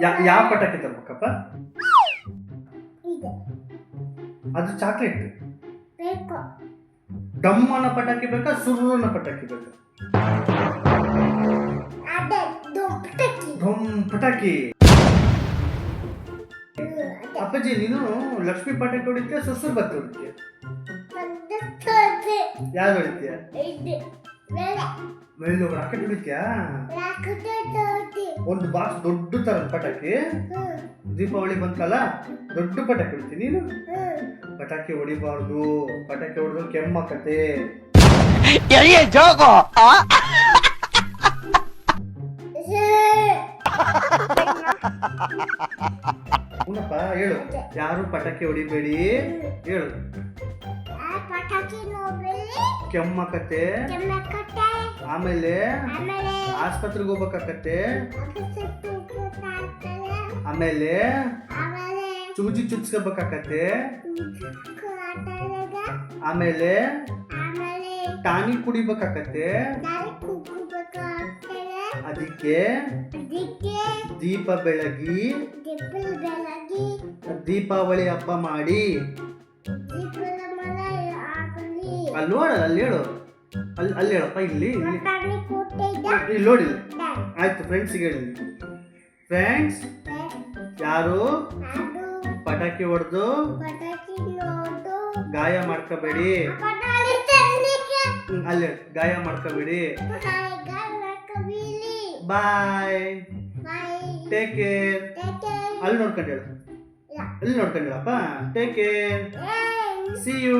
ಯಾ ಯಾವ ಪಟಾಕಿ ತರ್ಬೇಕಪ್ಪ ಇದೆ ಅದು ಚಾಕ್ಲೇಟ್ ಬೇಕು ಡಮ್ಮನ ಪಟಾಕಿ ಬೇಕಾ ಸುರುನ ಪಟಾಕಿ ಬೇಕಾ ಅದೇ ದುಪ್ಪಟಕ್ಕಿ ಢಮ್ ಪಟಾಕಿ ಅಪ್ಪಾಜಿ ನೀನು ಲಕ್ಷ್ಮಿ ಪಟಾಕಿ ಹೊಡಿತೀಯ ಸುಸುರ್ ಬತ್ತಿ ಹೊಡಿತೀಯ ಬಂದಕ್ಕೆ ಯಾವ್ದು ಹೊಡಿತೀಯ ಇದೆ ಬೇರೆ ಮೇಲು ರಾಕೆಟ್ ಹೊಡಿತೀಯ ರಾಕುತ್ತೆ ಒಂದು ಬಾಕ್ಸ್ ದೊಡ್ಡ ತರ ಪಟಾಕಿ ದೀಪಾವಳಿ ಬಂತಲ್ಲ ದೊಡ್ಡ ಪಟಾಕಿ ಹೊಡಿತೀನಿ ನೀನು. ಪಟಾಕಿ ಹೊಡಿಬಾರ್ದು ಪಟಾಕಿ ಹೊಡೆದು ಕೆಮ್ಮಕತೆ ಉನ್ನಪ್ಪ ಹೇಳು. ಯಾರು ಪಟಾಕಿ ಹೊಡಿಬೇಡಿ? ಹೇಳು. ಆ ಪಟಾಕಿ ನೋಡಲಿ ಕೆಮ್ಮಕತೆ ಆಮೇಲೆ ಆಸ್ಪತ್ರೆಗೆ ಹೋಗ್ಬೇಕಾಕತ್ತೆ ಆಮೇಲೆ ಚೂಜಿ ಚುಚ್ಕೋಬೇಕಾಕತ್ತೆ ಆಮೇಲೆ ಟಾನಿಕ್ ಟಾನಿ ಕುಡಿಬೇಕಾಕತ್ತೆ ಅದಕ್ಕೆ ದೀಪ ಬೆಳಗಿ ದೀಪಾವಳಿ ಹಬ್ಬ ಮಾಡಿ. ಅಲ್ಲಿ ನೋಡ ಅಲ್ಲಿ ಹೇಳು. ಅಲ್ಲಿ ಅಲ್ಲಿ ಹೇಳಪ್ಪ ಇಲ್ಲಿ ಇಲ್ಲಿ. ನೋಡಿಲ್ಲ ಆಯ್ತು ಫ್ರೆಂಡ್ಸಿಗೆ ಹೇಳಿ. ಫ್ರೆಂಡ್ಸ್ ಯಾರು? ಪಟಾಕಿ ಹೊಡೆದು ಗಾಯ ಮಾಡ್ಕೋಬೇಡಿ. ಅಲ್ಲಿ ಗಾಯ ಮಾಡ್ಕೋಬೇಡಿ. ಬಾಯ್ ಟೇಕ್ ಕೇರ್ ಅಲ್ಲಿ ನೋಡ್ಕೊಂಡು ಹೇಳು. ಅಲ್ಲಿ ನೋಡ್ಕೊಂಡು ಹೇಳಪ್ಪ. Take care see you.